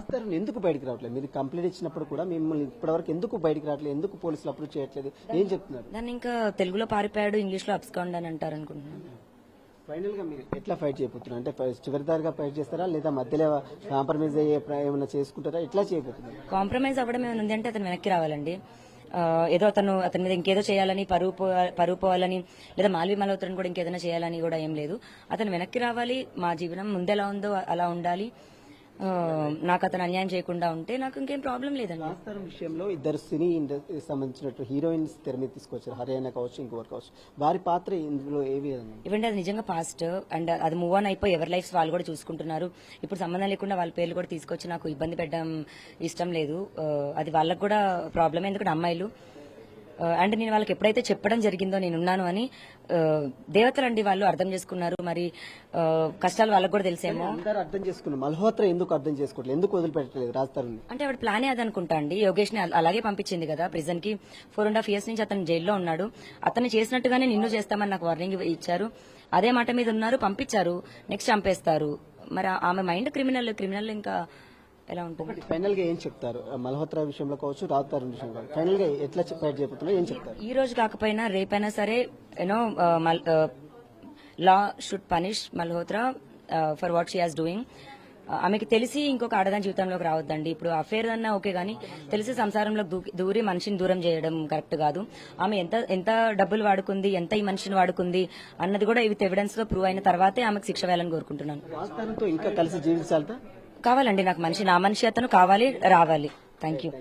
రాస్తారు ఎందుకు బయటికి రావట్లేదు? మీరు కంప్లైంట్ ఇచ్చినప్పుడు కూడా మిమ్మల్ని ఇప్పటివరకు ఎందుకు బయటికి రావట్లేదు? ఎందుకు పోలీసులు అప్రోచ్ చేయట్లేదు? ఏం చెప్తున్నారు? దాన్ని ఇంకా తెలుగులో పారిపోయాడు ఇంగ్లీష్లో అబ్స్కాండ్ అని అంటారు అనుకుంటున్నాను. ఫైనల్గా మీరు ఎట్లా ఫైట్ చేయబోతున్నారు? అంటే చివరిదారిగా ఫైట్ చేస్తారా? లేదా మధ్యలో కాంప్రమైజ్ అయ్యే ఏమైనా చేసుకుంటారా? ఎట్లా చేయబోతున్నారు? కాంప్రమైజ్ అవ్వడం ఏమైనా ఉంది అంటే అతను వెనక్కి రావాలండి. ఏదో అతను అతని మీద ఇంకేదో చేయాలని పరువు పరువు పోవాలని లేదా మాల్వి మల్హోత్రని కూడా ఇంకేదైనా చేయాలని కూడా ఏం లేదు. అతను వెనక్కి రావాలి. మా జీవనం ముందెలా ఉందో అలా ఉండాలి. నాకు అతను అన్యాయం చేయకుండా ఉంటే నాకు ఇంకేం ప్రాబ్లం లేదండి. రాస్తారు విషయంలో ఇద్దరు సినీ ఇండస్ట్రీకి సంబంధించినట్టు హీరోయిన్స్ తెర మీద తీసుకొచ్చారు. హర్యానా కావచ్చు ఇంకొకరు కావచ్చు. వారి పాత్ర ఇందులో ఏ విధంగా? ఇవంటే అది నిజంగా పాస్ట్ అండ్ అది మూవ్ ఆన్ అయిపోయి ఎవరి లైఫ్స్ వాళ్ళు కూడా చూసుకుంటున్నారు. ఇప్పుడు సంబంధం లేకుండా వాళ్ళ పేర్లు కూడా తీసుకొచ్చి నాకు ఇబ్బంది పెట్టడం ఇష్టం లేదు. అది వాళ్ళకు కూడా ప్రాబ్లమే ఎందుకంటే అమ్మాయిలు. అండ్ నేను వాళ్ళకి ఎప్పుడైతే చెప్పడం జరిగిందో నేను ఉన్నాను అని దేవతలండి వాళ్ళు అర్థం చేసుకున్నారు. మరి కష్టాలు వాళ్ళకు కూడా తెలిసేమో. అందరూ అర్థం చేసుకున్నారు మల్హోత్రా ఎందుకు అర్థం చేసుకోవట్లేదు? ఎందుకు వదిలిపెట్టలేదు రాస్తారు అంటే ఆవిడ ప్లానే అదనుకుంటా అండి. యోగేష్ని అలాగే పంపించింది కదా ప్రిజన్కి ఫోర్ అండ్ హాఫ్ ఇయర్స్ నుంచి అతను జైల్లో ఉన్నాడు. అతను చేసినట్టుగానే నిన్ను చేస్తామని నాకు వార్నింగ్ ఇచ్చారు. అదే మాట మీద ఉన్నారు పంపించారు. నెక్స్ట్ చంపేస్తారు. మరి ఆమె మైండ్ క్రిమినల్ క్రిమినల్ ఇంకా ఎలా ఉంటుంది? ఫైనల్గా ఏం చెప్తారు? మల్హోత్రా విషయంలో కావచ్చు రాస్తారు విషయంలో ఫైనల్గా ఎట్లా ఫైట్ చేయబోతున్నారు ఏం చెప్తారు? ఈ రోజు కాకపోయినా రేపైనా సరే you know law should punish Malhotra for what she has doing ఆమెకి తెలిసి ఇంకొక ఆడదాని జీవితంలోకి రావద్దండి. ఇప్పుడు అఫేర్ అన్నా ఓకే కానీ తెలిసి సంసారంలో దూరి మనిషిని దూరం చేయడం కరెక్ట్ కాదు. ఆమె ఎంత ఎంత డబ్బులు వాడుకుంది ఎంత ఈ మనిషిని వాడుకుంది అన్నది కూడా విత్ ఎవిడెన్స్గా ప్రూవ్ అయిన తర్వాతే ఆమెకు శిక్ష వేయాలని కోరుకుంటున్నాను. ఇంకా కలిసి జీవించాలట? కావాలండి నాకు మనిషి నా మనిషి అతను కావాలి రావాలి. Thank you